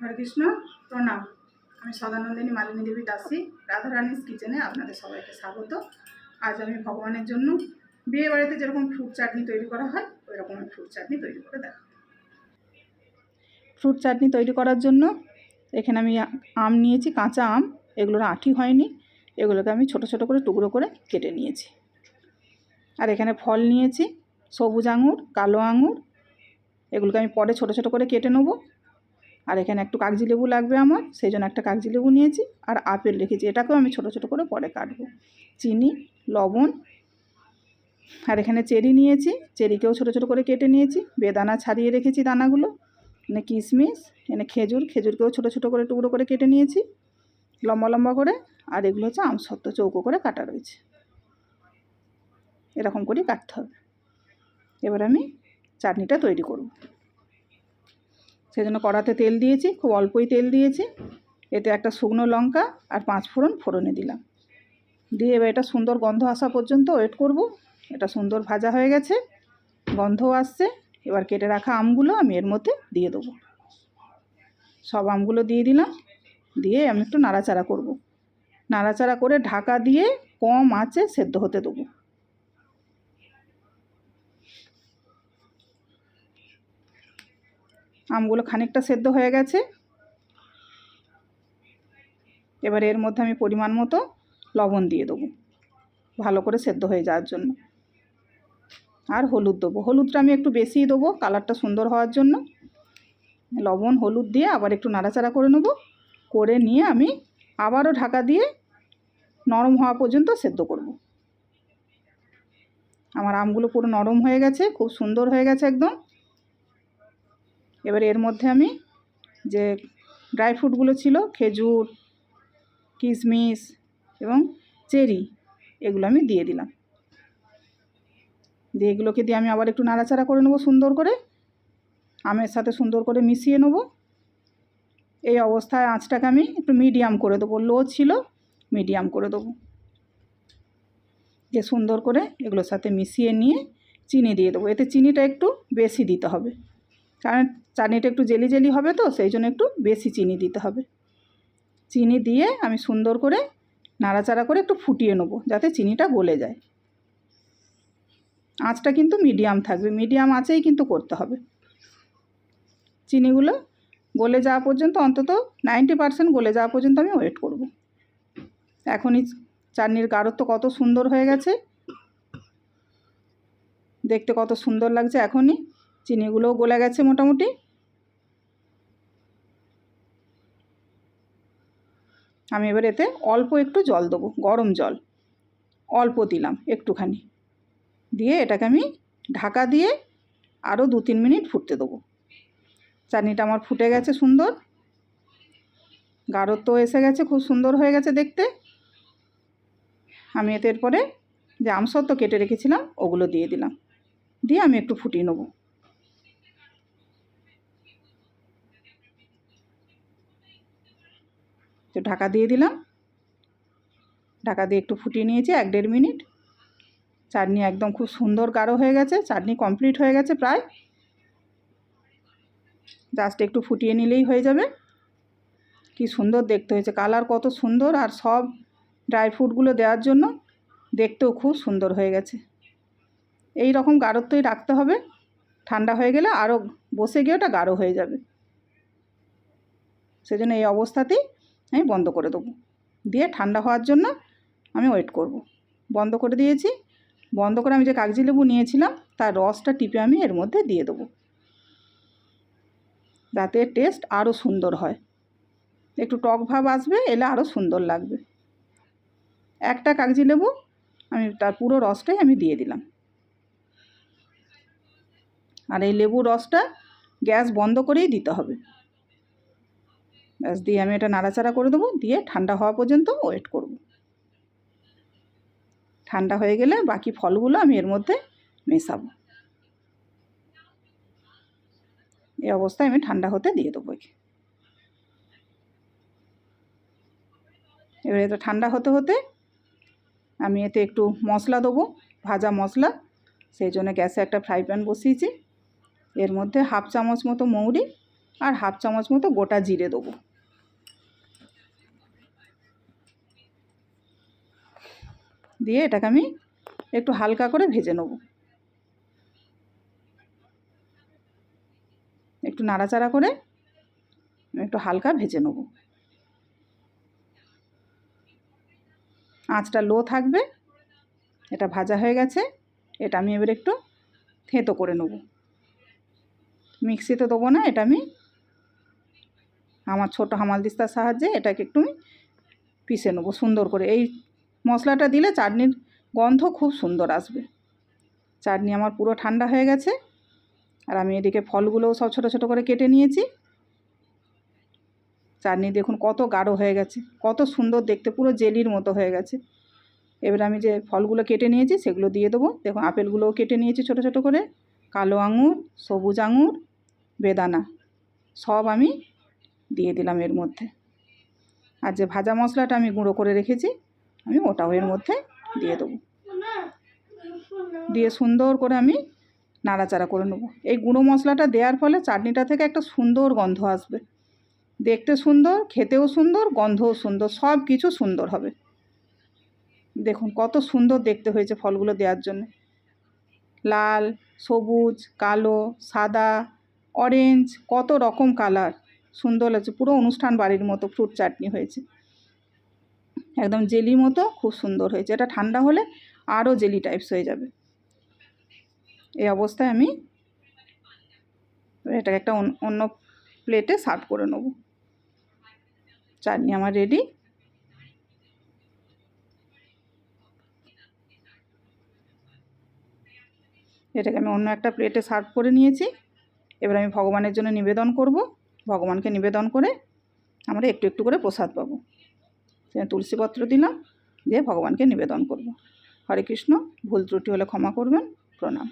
হরে কৃষ্ণ প্রণাম। আমি সদানন্দিনী মালিনী দেবী দাসী রাধারানীস কিচেনে আপনাদের সবাইকে স্বাগত। আজ আমি ভগবানের জন্য বিয়ে বাড়িতে যেরকম ফ্রুট চাটনি তৈরি করা হয় ওই রকমের ফ্রুট চাটনি তৈরি করে দেখাবো। ফ্রুট চাটনি তৈরি করার জন্য এখানে আমি আম নিয়েছি, কাঁচা আম। এগুলোর আঁটি হয়নি, এগুলোকে আমি ছোট ছোট করে টুকরো করে কেটে নিয়েছি। আর এখানে ফল নিয়েছি, সবুজ আঙুর, কালো আঙুর। এগুলোকে আমি পরে ছোট ছোট করে কেটে নেব। আর এখানে একটু কাগজি লেবু লাগবে আমার, সেই জন্য একটা কাগজি লেবু নিয়েছি। আর আপেল রেখেছি, এটাকেও আমি ছোট ছোট করে পরে কাটবো। চিনি, লবণ, আর এখানে চেরি নিয়েছি, চেরিকেও ছোট ছোট করে কেটে নিয়েছি। বেদানা ছাড়িয়ে রেখেছি দানাগুলো এনে কিশমিশ এনে খেজুর, খেজুরকেও ছোট ছোট করে টুকরো করে কেটে নিয়েছি, লম্বা লম্বা করে। আর এগুলো হচ্ছে আমসত্ত্ব চৌকো করে কাটা রয়েছে। এরকম করেই কাটতে হবে। এবার আমি চাটনিটা তৈরি করব। সেজন্য কড়াতে তেল দিয়েছি, খুব অল্পই তেল দিয়েছি। এতে একটা শুকনো লঙ্কা আর পাঁচ ফোড়ন ফোড়নে দিলাম। দিয়ে এবার এটা সুন্দর গন্ধ আসা পর্যন্ত ওয়েট করব। এটা সুন্দর ভাজা হয়ে গেছে, গন্ধও আসছে। এবার কেটে রাখা আমগুলো আমি এর মধ্যে দিয়ে দেবো। সব আমগুলো দিয়ে দিলাম, দিয়ে আমি একটু নাড়াচাড়া করব। নাড়াচাড়া করে ঢাকা দিয়ে কম আঁচে সেদ্ধ হতে দেবো। আমগুলো খানিকটা সেদ্ধ হয়ে গেছে। এবার এর মধ্যে আমি পরিমাণ মতো লবণ দিয়ে দেবো। ভালো করে সেদ্ধ হয়ে যাওয়ার জন্য। আর হলুদ দেবো। হলুদটা আমি একটু বেশিই দেবো, কালারটা সুন্দর হওয়ার জন্য। লবণ, হলুদ দিয়ে আবার একটু নাড়াচাড়া করে নেব। করে নিয়ে আমি আবারও ঢাকা দিয়ে নরম হওয়া পর্যন্ত সেদ্ধ করব। আমার আমগুলো পুরো নরম হয়ে গেছে, খুব সুন্দর হয়ে গেছে একদম। এবার এর মধ্যে আমি যে ড্রাই ফ্রুটগুলো ছিল, খেজুর, কিশমিশ এবং চেরি, এগুলো আমি দিয়ে দিলাম। দিয়ে এগুলোকে দিয়ে আমি আবার একটু নাড়াচাড়া করে নেব সুন্দর করে। আমের সাথে সুন্দর করে মিশিয়ে নেব। এই অবস্থায় আঁচটাকে আমি একটু মিডিয়াম করে দেবো, লো ছিল, মিডিয়াম করে দেবো। দিয়ে সুন্দর করে এগুলোর সাথে মিশিয়ে নিয়ে চিনি দিয়ে দেবো। এতে চিনিটা একটু বেশি দিতে হবে। কারণ চাটনিটা একটু জেলি জেলি হবে তো, সেই জন্য একটু বেশি চিনি দিতে হবে। চিনি দিয়ে আমি সুন্দর করে নাড়াচাড়া করে একটু ফুটিয়ে নেব, যাতে চিনিটা গলে যায়। আঁচটা কিন্তু মিডিয়াম থাকবে, মিডিয়াম আঁচেই কিন্তু করতে হবে। চিনিগুলো গলে যাওয়া পর্যন্ত, অন্তত নাইনটি পারসেন্ট গলে যাওয়া পর্যন্ত আমি ওয়েট করব। এখনই চাটনির গাঢ়ত্ব কত সুন্দর হয়ে গেছে। দেখতে কত সুন্দর লাগছে এখনই। চিনিগুলোও গলে গেছে মোটামুটি। আমি এবার এতে অল্প একটু জল দেবো, গরম জল। অল্প দিলাম একটুখানি। দিয়ে এটাকে আমি ঢাকা দিয়ে আরও দু তিন মিনিট ফুটতে দেবো। চাটনিটা আমার ফুটে গেছে সুন্দর। গাঢ়ত্ব এসে গেছে, খুব সুন্দর হয়ে গেছে দেখতে। আমি এতে এরপরে যে আমসত্ব কেটে রেখেছিলাম, ওগুলো দিয়ে দিলাম। দিয়ে আমি একটু ফুটিয়ে নেব। তো ঢাকা দিয়ে দিলাম। ঢাকা দিয়ে একটু ফুটিয়ে নিয়েছি, এক দেড় মিনিট। চাটনি একদম খুব সুন্দর গাঢ় হয়ে গেছে, চাটনি কমপ্লিট হয়ে গেছে প্রায়। জাস্ট একটু ফুটিয়ে নিলেই হয়ে যাবে। কি সুন্দর দেখতে হয়েছে, কালার কত সুন্দর আর সব ড্রাই ফ্রুটগুলো দেওয়ার জন্য দেখতেও খুব সুন্দর হয়ে গেছে। এই রকম গাঢ়ত্বই রাখতে হবে। ঠান্ডা হয়ে গেলে আরও বসে গিয়ে ওটা গাঢ় হয়ে যাবে। সেজন্য এই অবস্থাতেই আমি বন্ধ করে দেবো। দিয়ে ঠান্ডা হওয়ার জন্য আমি ওয়েট করব। বন্ধ করে দিয়েছি। বন্ধ করে আমি যে কাগজি লেবু নিয়েছিলাম, তার রসটা টিপে আমি এর মধ্যে দিয়ে দেবো। যাতে টেস্ট আরও সুন্দর হয়। একটু টক ভাব আসবে, এলে আরও সুন্দর লাগবে। একটা কাগজি লেবু আমি তার পুরো রসটাই আমি দিয়ে দিলাম। আর এই লেবুর রসটা গ্যাস বন্ধ করেই দিতে হবে। ব্যাস, দিয়ে আমি এটা নাড়াচাড়া করে দেবো, দিয়ে ঠান্ডা হওয়া পর্যন্ত ওয়েট করব। ঠান্ডা হয়ে গেলে বাকি ফলগুলো আমি এর মধ্যে মেশাবো। এই অবস্থায় আমি ঠান্ডা হতে দিয়ে দেবো এবার এটা ঠান্ডা হতে হতে আমি এতে একটু মশলা দেবো, ভাজা মশলা। সেই জন্য গ্যাসে একটা ফ্রাই প্যান বসিয়েছি। এর মধ্যে হাফ চামচ মতো মৌরি আর হাফ চামচ মতো গোটা জিরে দেবো। দিয়ে এটাকে আমি একটু হালকা করে ভেজে নেব। একটু নাড়াচাড়া করে একটু হালকা ভেজে নেব। আঁচটা লো থাকবে, এটা ভাজা হয়ে গেছে, এটা আমি এবার একটু থেঁতো করে নেব। মিক্সিতে দেবো না, এটা আমি আমার ছোটো হামাল দিস্তার সাহায্যে এটাকে একটু আমি পিষে নেব সুন্দর করে। এই মশলাটা দিলে চাটনির গন্ধ খুব সুন্দর আসবে। চাটনি আমার পুরো ঠান্ডা হয়ে গেছে। আর আমি এদিকে ফলগুলোও সব ছোটো ছোটো করে কেটে নিয়েছি। চাটনি দেখুন কত গাঢ় হয়ে গেছে, কত সুন্দর দেখতে, পুরো জেলির মতো হয়ে গেছে। এবার আমি যে ফলগুলো কেটে নিয়েছি সেগুলো দিয়ে দেবো। দেখুন আপেলগুলোও কেটে নিয়েছি ছোটো ছোটো করে। কালো আঙুর, সবুজ আঙুর, বেদানা, সব আমি দিয়ে দিলাম এর মধ্যে। আর যে ভাজা মশলাটা আমি গুঁড়ো করে রেখেছি আমি ওটাও এর মধ্যে দিয়ে দেবো। দিয়ে সুন্দর করে আমি নাড়াচাড়া করে নেব। এই গুঁড়ো মশলাটা দেওয়ার ফলে চাটনিটা থেকে একটা সুন্দর গন্ধ আসবে। দেখতে সুন্দর, খেতেও সুন্দর, গন্ধও সুন্দর, সব কিছু সুন্দর হবে। দেখুন কত সুন্দর দেখতে হয়েছে ফলগুলো দেওয়ার জন্য। লাল, সবুজ, কালো, সাদা অরেঞ্জ কত রকম কালার সুন্দর লাগছে। পুরো অনুষ্ঠান বাড়ির মতো ফ্রুট চাটনি হয়েছে। একদম জেলি মতো, খুব সুন্দর হয়েছে। এটা ঠান্ডা হলে আরও জেলি টাইপস হয়ে যাবে। এই অবস্থায় আমি এটাকে একটা অন্য প্লেটে সার্ভ করে নেব। চাটনি আমার রেডি এটাকে আমি অন্য একটা প্লেটে সার্ভ করে নিয়েছি। এবার আমি ভগবানের জন্য নিবেদন করব। ভগবানকে নিবেদন করে আমরা একটু একটু করে প্রসাদ পাবো। তুলসীপত্র দিলাম দিয়ে ভগবানকে নিবেদন করব। হরে কৃষ্ণ ভুল ত্রুটি হলে ক্ষমা করবেন প্রণাম।